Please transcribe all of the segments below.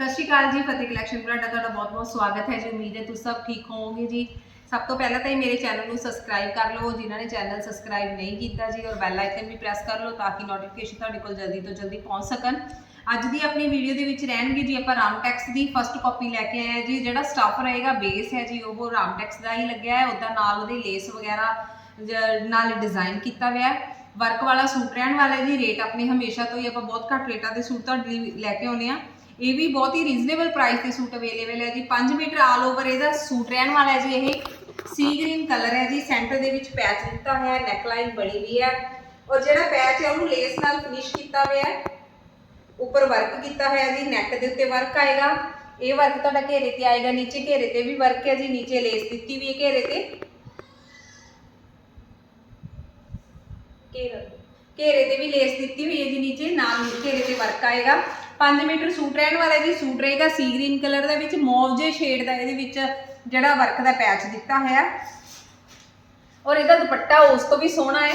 ਸਤਿ ਸ਼੍ਰੀ ਅਕਾਲ ਜੀ, ਫਤਿਹ ਕਲੈਕਸ਼ਨ ਤੁਹਾਡਾ ਤੁਹਾਡਾ ਬਹੁਤ ਬਹੁਤ ਸਵਾਗਤ ਹੈ ਜੀ। ਉਮੀਦ ਹੈ ਤੁਸੀਂ ਸਭ ਠੀਕ ਹੋਵੋਗੇ ਜੀ। ਸਭ ਤੋਂ ਪਹਿਲਾਂ ਤਾਂ ਇਹ ਮੇਰੇ ਚੈਨਲ ਨੂੰ ਸਬਸਕ੍ਰਾਈਬ ਕਰ ਲਓ, ਜਿਨ੍ਹਾਂ ਨੇ ਚੈਨਲ ਸਬਸਕ੍ਰਾਈਬ ਨਹੀਂ ਕੀਤਾ ਜੀ, ਔਰ ਬੈਲ ਆਈਕਨ ਵੀ ਪ੍ਰੈਸ ਕਰ ਲਓ, ਤਾਂ ਕਿ ਨੋਟੀਫਿਕੇਸ਼ਨ ਤੁਹਾਡੇ ਕੋਲ ਜਲਦੀ ਤੋਂ ਜਲਦੀ ਪਹੁੰਚ ਸਕਣ। ਅੱਜ ਦੀ ਆਪਣੀ ਵੀਡੀਓ ਦੇ ਵਿੱਚ ਰਹਿਣਗੇ ਜੀ ਆਪਾਂ ਰਾਮਟੈਕਸ ਦੀ ਫਰਸਟ ਕਾਪੀ ਲੈ ਕੇ ਆਏ ਹਾਂ ਜੀ। ਜਿਹੜਾ ਸਟਫ ਰਹੇਗਾ ਬੇਸ ਹੈ ਜੀ, ਉਹ ਰਾਮਟੈਕਸ ਦਾ ਹੀ ਲੱਗਿਆ ਹੈ। ਉਹਦਾ ਨਾਲ ਉਹਦੇ ਲੇਸ ਵਗੈਰਾ ਨਾਲ ਡਿਜ਼ਾਈਨ ਕੀਤਾ ਹੋਇਆ ਹੈ। ਵਰਕ ਵਾਲਾ ਸੂਟ ਰਹਿਣ ਵਾਲਾ ਜੀ। ਰੇਟ ਆਪਣੇ ਹਮੇਸ਼ਾ ਤੋਂ ਹੀ ਆਪਾਂ ਬਹੁਤ ਘੱਟ ਰੇਟਾਂ ਦੇ ਸੂਟ ਤੁਹਾਡੇ ਲਈ ਲੈ ਕੇ ਆਉਨੇ ਆ ਇਹ ਵੀ ਬਹੁਤ ਹੀ ਰੀਜ਼ਨੇਬਲ ਪ੍ਰਾਈਸ ਤੇ ਸੂਟ ਅਵੇਲੇਬਲ ਹੈ ਜੀ। 5 ਮੀਟਰ ਆਲ ਓਵਰ ਇਹਦਾ ਸੂਟ ਰਹਿਣ ਵਾਲਾ ਹੈ ਜੀ ਇਹ। ਸੀ ਗ੍ਰੀਨ ਕਲਰ ਹੈ ਜੀ। ਸੈਂਟਰ ਦੇ ਵਿੱਚ ਪੈਚ ਦਿੱਤਾ ਹੋਇਆ ਹੈ ਨੈਕ ਲਾਈਨ ਬਣੀ ਵੀ ਹੈ। ਔਰ ਜਿਹੜਾ ਪੈਚ ਹੈ, ਉਹਨੂੰ ਲੇਸ ਨਾਲ ਫਿਨਿਸ਼ ਕੀਤਾ ਹੋਇਆ ਹੈ। ਉੱਪਰ ਵਰਕ ਕੀਤਾ ਹੋਇਆ ਜੀ। ਨੈਕ ਦੇ ਉੱਤੇ ਵਰਕ ਆਏਗਾ। ਇਹ ਵਰਕ ਤੁਹਾਡਾ ਘੇਰੇ ਤੇ ਆਏਗਾ। ਨੀਚੇ ਘੇਰੇ ਤੇ ਵੀ ਵਰਕ ਹੈ ਜੀ। ਨੀਚੇ ਲੇਸ ਦਿੱਤੀ ਵੀ ਹੈ ਘੇਰੇ ਤੇ। ਘੇਰਾ ਘੇਰੇ ਤੇ ਵੀ ਲੇਸ ਦਿੱਤੀ ਹੋਈ ਹੈ ਜੀ ਨੀਚੇ। ਨਾਲ ਘੇਰੇ ਤੇ ਵਰਕ ਆਏਗਾ। 5 ਮੀਟਰ ਸੂਟ ਰਹਿਣ ਵਾਲਾ ਜੀ ਸੂਟ ਰਹੇਗਾ ਸੀ ਗ੍ਰੀਨ ਕਲਰ ਦੇ, ਵਿੱਚ ਮੌਵ ਜੇ ਸ਼ੇਡ ਦਾ, ਇਹਦੇ ਵਿੱਚ ਜਿਹੜਾ ਵਰਕ ਦਾ ਪੈਚ ਦਿੱਤਾ ਹੋਇਆ। ਔਰ ਇਹਦਾ ਦੁਪੱਟਾ ਉਸ ਤੋਂ ਵੀ ਸੋਹਣਾ ਹੈ।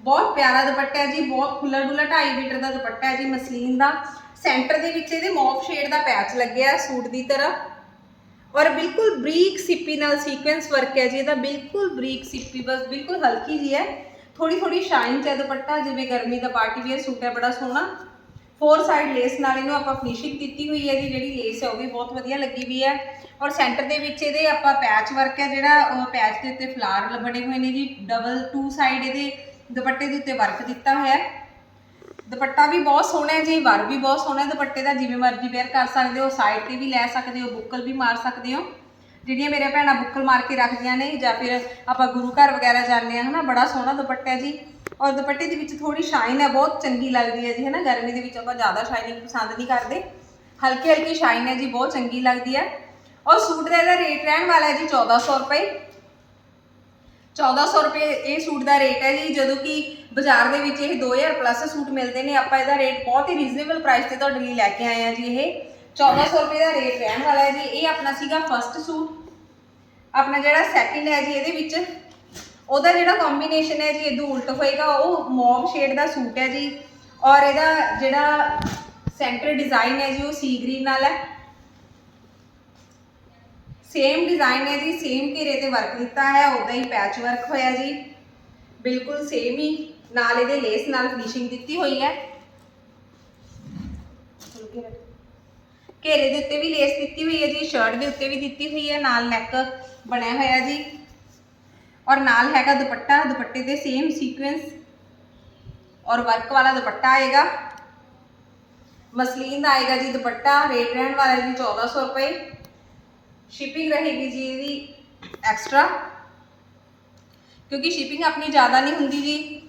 ਬਹੁਤ ਪਿਆਰਾ ਦੁਪੱਟਾ ਹੈ ਜੀ, ਬਹੁਤ ਖੁੱਲਾ ਡੁੱਲਾ 2.5 ਮੀਟਰ ਦਾ ਦੁਪੱਟਾ ਹੈ ਜੀ, ਮਸਲੀਨ ਦਾ। ਸੈਂਟਰ ਦੇ ਵਿੱਚ ਇਹਦੇ ਮੌਵ ਸ਼ੇਡ ਦਾ ਪੈਚ ਲੱਗਿਆ ਸੂਟ ਦੀ ਤਰ੍ਹਾਂ। ਔਰ ਬਿਲਕੁਲ ਬਰੀਕ ਸਿੱਪੀ ਨਾਲ ਸੀਕੁਐਂਸ ਵਰਕ ਹੈ ਜੀ, ਇਹਦਾ ਬਿਲਕੁਲ ਬਰੀਕ ਸਿੱਪੀ, ਬਸ ਬਿਲਕੁਲ ਹਲਕੀ ਜੀ ਹੈ। ਥੋੜੀ ਥੋੜੀ ਸ਼ਾਈਨ ਚ ਹੈ ਦੁਪੱਟਾ, ਜਿਵੇਂ ਗਰਮੀ ਦਾ ਪਾਰਟੀ ਵੇਅਰ ਸੂਟ ਹੈ, ਬੜਾ ਸੋਹਣਾ। ਫੋਰ ਸਾਈਡ ਲੇਸ ਨਾਲ ਇਹਨੂੰ ਆਪਾਂ ਫਿਨਿਸ਼ਿੰਗ ਕੀਤੀ ਹੋਈ ਹੈ ਜੀ, ਜਿਹੜੀ ਲੇਸ ਹੈ ਉਹ ਵੀ ਬਹੁਤ ਵਧੀਆ ਲੱਗੀ ਵੀ ਹੈ। ਔਰ ਸੈਂਟਰ ਦੇ ਵਿੱਚ ਇਹਦੇ ਆਪਾਂ ਪੈਚ ਵਰਕ ਹੈ ਜਿਹੜਾ, ਉਹ ਪੈਚ ਦੇ ਉੱਤੇ ਫਲਾਰ ਬਣੇ ਹੋਏ ਨੇ ਜੀ। ਡਬਲ ਟੂ ਸਾਈਡ ਇਹਦੇ ਦੁਪੱਟੇ ਦੇ ਉੱਤੇ ਵਰਕ ਦਿੱਤਾ ਹੋਇਆ ਹੈ। ਦੁਪੱਟਾ ਵੀ ਬਹੁਤ ਸੋਹਣਾ ਹੈ ਜੀ, ਵਰ ਵੀ ਬਹੁਤ ਸੋਹਣਾ ਹੈ। ਦੁਪੱਟੇ ਦਾ ਜਿਵੇਂ ਮਰਜ਼ੀ ਵੇਅਰ ਕਰ ਸਕਦੇ ਹੋ ਸਾਈਡ ਤੇ ਵੀ ਲੈ ਸਕਦੇ ਹੋ, ਬੁੱਕਲ ਵੀ ਮਾਰ ਸਕਦੇ ਹੋ। ਜਿਹੜੀਆਂ ਮੇਰੇ ਭੈਣਾਂ ਬੁੱਕਲ ਮਾਰ ਕੇ ਰੱਖਦੀਆਂ ਨੇ ਜਾਂ ਫਿਰ ਆਪਾਂ ਗੁਰੂ ਘਰ ਵਗੈਰਾ ਜਾਂਦੇ ਆ ਹਨਾ, ਬੜਾ ਸੋਹਣਾ ਦੁਪੱਟਾ ਹੈ ਜੀ। ਔਰ ਦੁਪੱਟੇ ਦੇ ਵਿੱਚ ਥੋੜੀ ਸ਼ਾਈਨ ਹੈ, ਬਹੁਤ ਚੰਗੀ ਲੱਗਦੀ ਹੈ ਜੀ ਹੈ ਨਾ ਗਰਮੀ ਦੇ ਵਿੱਚ ਆਪਾਂ ਜ਼ਿਆਦਾ ਸ਼ਾਈਨਿੰਗ ਪਸੰਦ ਨਹੀਂ ਕਰਦੇ। ਹਲਕੀ ਹਲਕੀ ਸ਼ਾਈਨ ਹੈ ਜੀ, ਬਹੁਤ ਚੰਗੀ ਲੱਗਦੀ ਹੈ। ਔਰ ਸੂਟ ਦਾ ਇਹਦਾ ਰੇਟ ਰਹਿਣ ਵਾਲਾ ਹੈ ਜੀ 1400 ਰੁਪਏ। 1400 ਰੁਪਏ ਇਹ ਸੂਟ ਦਾ ਰੇਟ ਹੈ ਜੀ, ਜਦੋਂ ਕਿ ਬਾਜ਼ਾਰ ਦੇ ਵਿੱਚ ਇਹ 2000 ਪਲੱਸ ਸੂਟ ਮਿਲਦੇ ਨੇ, ਆਪਾਂ ਇਹਦਾ ਰੇਟ ਬਹੁਤ ਹੀ ਰੀਜ਼ਨੇਬਲ ਪ੍ਰਾਈਸ ਤੇ ਤੁਹਾਡੇ ਲਈ ਲੈ ਕੇ ਆਏ ਆ ਜੀ ਇਹ। 1400 ਰੁਪਏ ਦਾ ਰੇਟ ਰਹਿਣ ਵਾਲਾ ਹੈ ਜੀ, ਇਹ ਆਪਣਾ ਸੀਗਾ ਫਰਸਟ ਸੂਟ। ਆਪਣਾ ਜਿਹੜਾ ਸੈਕਿੰਡ ਹੈ ਜੀ, ਇਹਦੇ ਵਿੱਚ ਉਹਦਾ ਜਿਹੜਾ ਕੰਬੀਨੇਸ਼ਨ ਹੈ ਜੀ ਇਹਦੋਂ ਉਲਟ ਹੋਏਗਾ ਉਹ ਮੌਵ ਸ਼ੇਡ ਦਾ ਸੂਟ ਹੈ ਜੀ। ਔਰ ਇਹਦਾ ਜਿਹੜਾ ਸੈਂਟਰ ਡਿਜ਼ਾਈਨ ਹੈ ਜੀ ਉਹ ਸੀ ਗ੍ਰੀਨ ਨਾਲ ਹੈ। ਸੇਮ ਡਿਜ਼ਾਈਨ ਹੈ ਜੀ ਸੇਮ ਘੇਰੇ ਤੇ ਵਰਕ ਦਿੱਤਾ ਹੈ ਉਦਾਂ ਹੀ ਪੈਚ ਵਰਕ ਹੋਇਆ ਜੀ। ਬਿਲਕੁਲ ਸੇਮ ਹੀ ਨਾਲ ਇਹਦੇ ਲੇਸ ਨਾਲ ਫਿਨਿਸ਼ਿੰਗ ਦਿੱਤੀ ਹੋਈ ਹੈ। ਘੇਰੇ ਦੇ। ਉੱਤੇ ਵੀ ਲੇਸ ਦਿੱਤੀ ਹੋਈ ਹੈ ਜੀ ਸ਼ਰਟ ਦੇ ਉੱਤੇ ਵੀ ਦਿੱਤੀ ਹੋਈ ਹੈ ਨਾਲ ਨੈਕ ਬਣਿਆ ਹੋਇਆ ਜੀ। ਔਰ ਨਾਲ ਹੈਗਾ ਦੁਪੱਟਾ, ਦੁਪੱਟੇ ਤੇ ਸੇਮ ਸੀਕੁਐਂਸ ਔਰ ਵਰਕ ਵਾਲਾ ਦੁਪੱਟਾ ਆਏਗਾ। ਮਸਲੀਨ ਦਾ ਆਏਗਾ ਜੀ ਦੁਪੱਟਾ, ਰੇਟ ਰਹਿਣ ਵਾਲਾ ਜੀ 1400 ਰੁਪਏ। ਸ਼ਿਪਿੰਗ ਰਹੇਗੀ ਜੀ ਇਹਦੀ ਐਕਸਟਰਾ ਕਿਉਂਕਿ ਸ਼ਿਪਿੰਗ ਆਪਣੀ ਜ਼ਿਆਦਾ ਨਹੀਂ ਹੁੰਦੀ ਜੀ।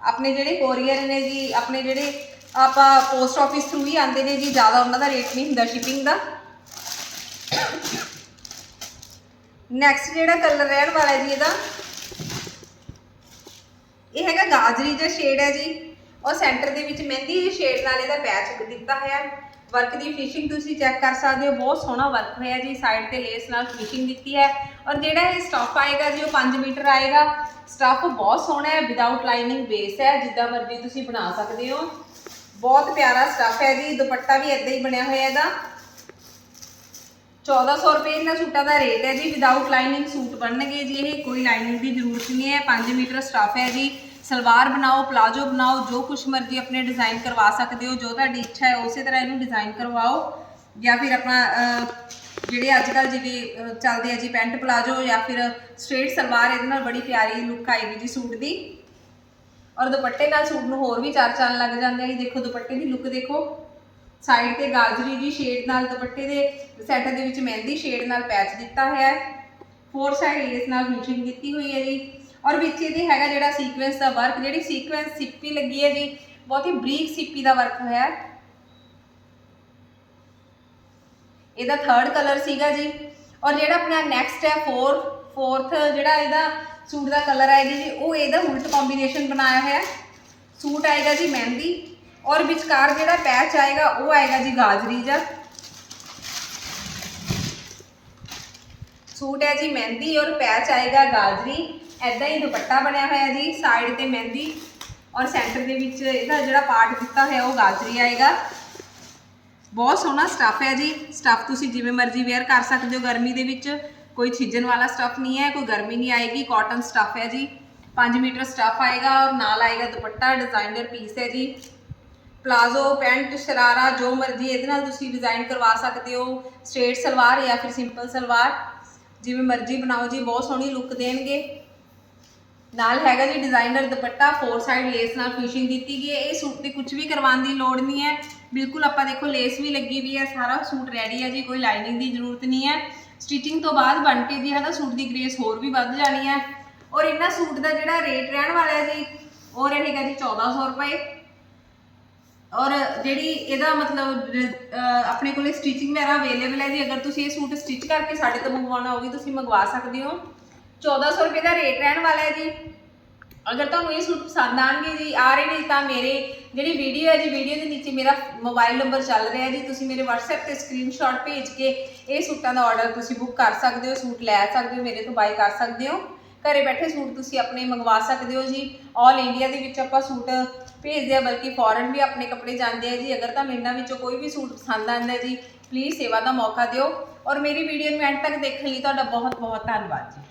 ਆਪਣੇ ਜਿਹੜੇ ਕੋਰੀਅਰ ਨੇ ਜੀ, ਆਪਣੇ ਜਿਹੜੇ ਆਪਾਂ ਪੋਸਟ ਆਫਿਸ ਥਰੂ ਹੀ ਆਉਂਦੇ ਨੇ ਜੀ, ਜ਼ਿਆਦਾ ਉਹਨਾਂ ਦਾ ਰੇਟ ਨਹੀਂ ਹੁੰਦਾ ਸ਼ਿਪਿੰਗ ਦਾ। ਨੈਕਸਟ ਜਿਹੜਾ ਕਲਰ ਰਹਿਣ ਵਾਲਾ ਹੈ ਜੀ ਇਹਦਾ। ਇਹ ਹੈਗਾ ਗਾਜਰੀ ਜਿਹਾ ਸ਼ੇਡ ਹੈ ਜੀ। ਔਰ ਸੈਂਟਰ ਦੇ ਵਿੱਚ ਮਹਿੰਦੀ ਜਿਹੀ ਸ਼ੇਡ ਨਾਲ ਇਹਦਾ ਪੈਚ ਦਿੱਤਾ ਹੋਇਆ ਵਰਕ ਦੀ ਫਿਨਿਸ਼ਿੰਗ ਤੁਸੀਂ ਚੈੱਕ ਕਰ ਸਕਦੇ ਹੋ। ਬਹੁਤ ਸੋਹਣਾ ਵਰਕ ਹੋਇਆ ਜੀ। ਸਾਈਡ ਤੇ ਲੇਸ ਨਾਲ ਫਿਨਿਸ਼ਿੰਗ ਦਿੱਤੀ ਹੈ। ਔਰ ਜਿਹੜਾ ਇਹ ਸਟਫ ਆਏਗਾ ਜੀ, ਉਹ 5 ਮੀਟਰ ਆਏਗਾ। ਸਟਫ ਬਹੁਤ ਸੋਹਣਾ ਹੈ। ਵਿਦਆਊਟ ਲਾਈਨਿੰਗ ਬੇਸ ਹੈ। ਜਿੱਦਾਂ ਮਰਜ਼ੀ ਤੁਸੀਂ ਬਣਾ ਸਕਦੇ ਹੋ। ਬਹੁਤ ਪਿਆਰਾ ਸਟਫ ਹੈ ਜੀ। ਦੁਪੱਟਾ ਵੀ ਇਦਾਂ ਹੀ ਬਣਿਆ ਹੋਇਆ ਇਹਦਾ। 1400 ਰੁਪਏ ਇਹਨਾਂ ਸੂਟਾਂ ਦਾ ਰੇਟ ਹੈ ਜੀ ਵਿਦਆਊਟ ਲਾਈਨਿੰਗ ਸੂਟ ਬਣਨਗੇ ਜੀ ਇਹ, ਕੋਈ ਲਾਈਨਿੰਗ ਦੀ ਜ਼ਰੂਰਤ ਨਹੀਂ ਹੈ। 5 ਮੀਟਰ ਸਟਫ ਹੈ ਜੀ, ਸਲਵਾਰ ਬਣਾਓ ਪਲਾਜੋ ਬਣਾਓ, ਜੋ ਕੁਛ ਮਰਜ਼ੀ ਆਪਣੇ ਡਿਜ਼ਾਈਨ ਕਰਵਾ ਸਕਦੇ ਹੋ, ਜੋ ਤੁਹਾਡੀ ਇੱਛਾ ਹੈ, ਉਸੇ ਤਰ੍ਹਾਂ ਇਹਨੂੰ ਡਿਜ਼ਾਈਨ ਕਰਵਾਓ। ਜਾਂ ਫਿਰ ਆਪਣਾ ਜਿਹੜੇ ਅੱਜ ਕੱਲ ਜਿਵੇਂ ਚੱਲਦੇ ਆ ਜੀ ਪੈਂਟ ਪਲਾਜੋ ਜਾਂ ਫਿਰ ਸਟ੍ਰੇਟ ਸਲਵਾਰ, ਇਹਦੇ ਨਾਲ ਬੜੀ ਪਿਆਰੀ ਲੁੱਕ ਆਏਗੀ ਜੀ ਸੂਟ ਦੀ। ਔਰ ਦੁਪੱਟੇ ਨਾਲ ਸੂਟ ਨੂੰ ਹੋਰ ਵੀ ਚਾਰ ਚੰਨ ਲੱਗ ਜਾਂਦੇ ਆ ਜੀ। ਦੇਖੋ, ਦੁਪੱਟੇ ਦੀ ਲੁੱਕ ਦੇਖੋ। ਸਾਈਡ ਤੇ ਗਾਜਰੀ ਜੀ ਸ਼ੇਡ ਨਾਲ ਦੁਪੱਟੇ ਦੇ ਸੈਂਟਰ ਦੇ ਵਿੱਚ ਮਹਿੰਦੀ ਸ਼ੇਡ ਨਾਲ ਪੈਚ ਦਿੱਤਾ ਹੋਇਆ ਹੈ। ਫੋਰ ਸਾਈਡ ਇਸ ਨਾਲ ਫਿਨਿਸ਼ਿੰਗ ਕੀਤੀ ਹੋਈ ਹੈ ਜੀ। ਔਰ ਵਿੱਚ ਇਹਦੇ ਹੈਗਾ ਜਿਹੜਾ ਸੀਕੁਐਂਸ ਦਾ ਵਰਕ ਜਿਹੜੀ ਸੀਕੁਐਂਸ ਸਿੱਪੀ ਲੱਗੀ ਹੈ ਜੀ, ਬਹੁਤ ਹੀ ਬਰੀਕ ਸਿੱਪੀ ਦਾ ਵਰਕ ਹੋਇਆ ਹੈ। ਇਹਦਾ ਥਰਡ ਕਲਰ ਸੀਗਾ ਜੀ। ਔਰ ਜਿਹੜਾ ਆਪਣਾ ਨੈਕਸਟ ਹੈ 4 ਫੋਰਥ ਜਿਹੜਾ ਇਹਦਾ ਸੂਟ ਦਾ ਕਲਰ ਆਏਗਾ ਜੀ, ਉਹ ਇਹਦਾ ਉਲਟ ਕੰਬੀਨੇਸ਼ਨ ਬਣਾਇਆ ਹੋਇਆ ਹੈ। ਸੂਟ ਆਏਗਾ ਜੀ ਮਹਿੰਦੀ। ਔਰ ਵਿਚਕਾਰ ਜਿਹੜਾ ਪੈਚ ਆਏਗਾ, ਉਹ ਆਏਗਾ ਜੀ ਗਾਜਰੀ ਦਾ। ਸੂਟ ਹੈ ਜੀ ਮਹਿੰਦੀ ਔਰ ਪੈਚ ਆਏਗਾ ਗਾਜਰੀ। ਐਦਾਂ ਹੀ ਦੁਪੱਟਾ ਬਣਿਆ ਹੋਇਆ ਜੀ ਸਾਈਡ ਤੇ ਮਹਿੰਦੀ। ਔਰ ਸੈਂਟਰ ਦੇ ਵਿੱਚ ਇਹਦਾ ਜਿਹੜਾ ਪਾਰਟ ਦਿੱਤਾ ਹੋਇਆ, ਉਹ ਗਾਜਰੀ ਆਏਗਾ। ਬਹੁਤ ਸੋਹਣਾ ਸਟੱਫ ਹੈ ਜੀ। ਸਟੱਫ ਤੁਸੀਂ ਜਿਵੇਂ ਮਰਜ਼ੀ ਵੇਅਰ ਕਰ ਸਕਦੇ ਹੋ ਗਰਮੀ ਦੇ ਵਿੱਚ। ਕੋਈ ਛਿੱਜਣ ਵਾਲਾ ਸਟੱਫ ਨਹੀਂ ਹੈ, ਕੋਈ ਗਰਮੀ ਨਹੀਂ ਆਏਗੀ। ਕਾਟਨ ਸਟੱਫ ਹੈ ਜੀ। 5 ਮੀਟਰ ਸਟੱਫ ਆਏਗਾ ਔਰ ਨਾਲ ਆਏਗਾ ਦੁਪੱਟਾ ਡਿਜ਼ਾਈਨਰ ਪੀਸ ਹੈ ਜੀ। ਪਲਾਜ਼ੋ, ਪੈਂਟ, ਸ਼ਰਾਰਾ, ਜੋ ਮਰਜ਼ੀ ਇਹਦੇ ਨਾਲ ਤੁਸੀਂ ਡਿਜ਼ਾਈਨ ਕਰਵਾ ਸਕਦੇ ਹੋ। ਸਟ੍ਰੇਟ ਸਲਵਾਰ ਜਾਂ ਫਿਰ ਸਿੰਪਲ ਸਲਵਾਰ। ਜਿਵੇਂ ਮਰਜ਼ੀ ਬਣਾਓ ਜੀ, ਬਹੁਤ ਸੋਹਣੀ ਲੁੱਕ ਦੇਣਗੇ। ਨਾਲ ਹੈਗਾ ਜੀ designer dupatta four side lace ਨਾਲ ਫਿਨਿਸ਼ਿੰਗ ਦਿੱਤੀ ਗਈ ਹੈ। ਇਹ ਸੂਟ ਤੇ ਕੁਝ ਵੀ ਕਰਵਾਉਣ ਦੀ ਲੋੜ ਨਹੀਂ ਹੈ। ਬਿਲਕੁਲ ਆਪਾਂ ਦੇਖੋ ਲੇਸ ਵੀ ਲੱਗੀ ਵੀ ਹੈ, ਸਾਰਾ ਸੂਟ ਰੈਡੀ ਹੈ ਜੀ, ਕੋਈ ਲਾਈਨਿੰਗ ਦੀ ਜ਼ਰੂਰਤ ਨਹੀਂ ਹੈ। ਸਟਿਚਿੰਗ ਤੋਂ ਬਾਅਦ ਬਣ ਕੇ ਜੀ ਹਨਾ, ਸੂਟ ਦੀ ਗ੍ਰੇਸ ਹੋਰ ਵੀ ਵੱਧ ਜਾਣੀ ਹੈ। ਔਰ ਇਹਨਾਂ ਸੂਟ ਦਾ ਜਿਹੜਾ ਰੇਟ ਰਹਿਣ ਵਾਲਾ ਹੈ ਜੀ, ਉਹ ਰਹੇਗਾ ਜੀ 1400 ਰੁਪਏ। ਔਰ ਜਿਹੜੀ ਇਹਦਾ ਮਤਲਬ ਅਹ, ਆਪਣੇ ਕੋਲੇ ਸਟਿਚਿੰਗ ਵਗੈਰਾ ਅਵੇਲੇਬਲ ਹੈ ਜੀ ਅਗਰ ਤੁਸੀਂ ਇਹ ਸੂਟ ਸਟਿਚ ਕਰਕੇ ਸਾਡੇ ਤੋਂ ਮੰਗਵਾਉਣਾ ਉਹ ਵੀ ਤੁਸੀਂ ਮੰਗਵਾ ਸਕਦੇ ਹੋ। 1400 ਰੁਪਏ ਦਾ ਰੇਟ ਰਹਿਣ ਵਾਲਾ ਹੈ ਜੀ। ਅਗਰ ਤੁਹਾਨੂੰ ਇਹ ਸੂਟ ਪਸੰਦ ਆਣਗੇ ਜੀ ਆ ਰਹੇ ਨੇ ਤਾਂ ਮੇਰੇ ਜਿਹੜੀ ਵੀਡੀਓ ਹੈ ਜੀ ਵੀਡੀਓ ਦੇ ਨੀਚੇ ਮੇਰਾ ਮੋਬਾਈਲ ਨੰਬਰ ਚੱਲ ਰਿਹਾ ਜੀ। ਤੁਸੀਂ ਮੇਰੇ WhatsApp ਤੇ ਸਕਰੀਨਸ਼ਾਟ ਭੇਜ ਕੇ ਇਹ ਸੂਟਾਂ ਦਾ ਆਰਡਰ ਤੁਸੀਂ ਬੁੱਕ ਕਰ ਸਕਦੇ ਹੋ ਸੂਟ ਲੈ ਸਕਦੇ ਹੋ ਮੇਰੇ ਤੋਂ ਬਾਈ ਕਰ ਸਕਦੇ ਹੋ। ਘਰੇ ਬੈਠੇ ਸੂਟ ਤੁਸੀਂ ਆਪਣੇ ਮੰਗਵਾ ਸਕਦੇ ਹੋ ਜੀ। ਆਲ ਇੰਡੀਆ ਦੇ ਵਿੱਚ ਆਪਾਂ ਸੂਟ ਭੇਜਦੇ ਆ ਬਲਕਿ ਫੋਰਨ ਵੀ ਆਪਣੇ ਕੱਪੜੇ ਜਾਂਦੇ ਆ ਜੀ। ਅਗਰ ਤੁਹਾਨੂੰ ਇਹਨਾਂ ਵਿੱਚੋਂ ਕੋਈ ਵੀ ਸੂਟ ਪਸੰਦ ਆਉਂਦਾ ਜੀ ਪਲੀਜ਼ ਸੇਵਾ ਦਾ ਮੌਕਾ ਦਿਓ। ਔਰ ਮੇਰੀ ਵੀਡੀਓ ਨੂੰ ਐਂਡ ਤੱਕ ਦੇਖਣ ਲਈ ਤੁਹਾਡਾ ਬਹੁਤ ਬਹੁਤ ਧੰਨਵਾਦ ਜੀ।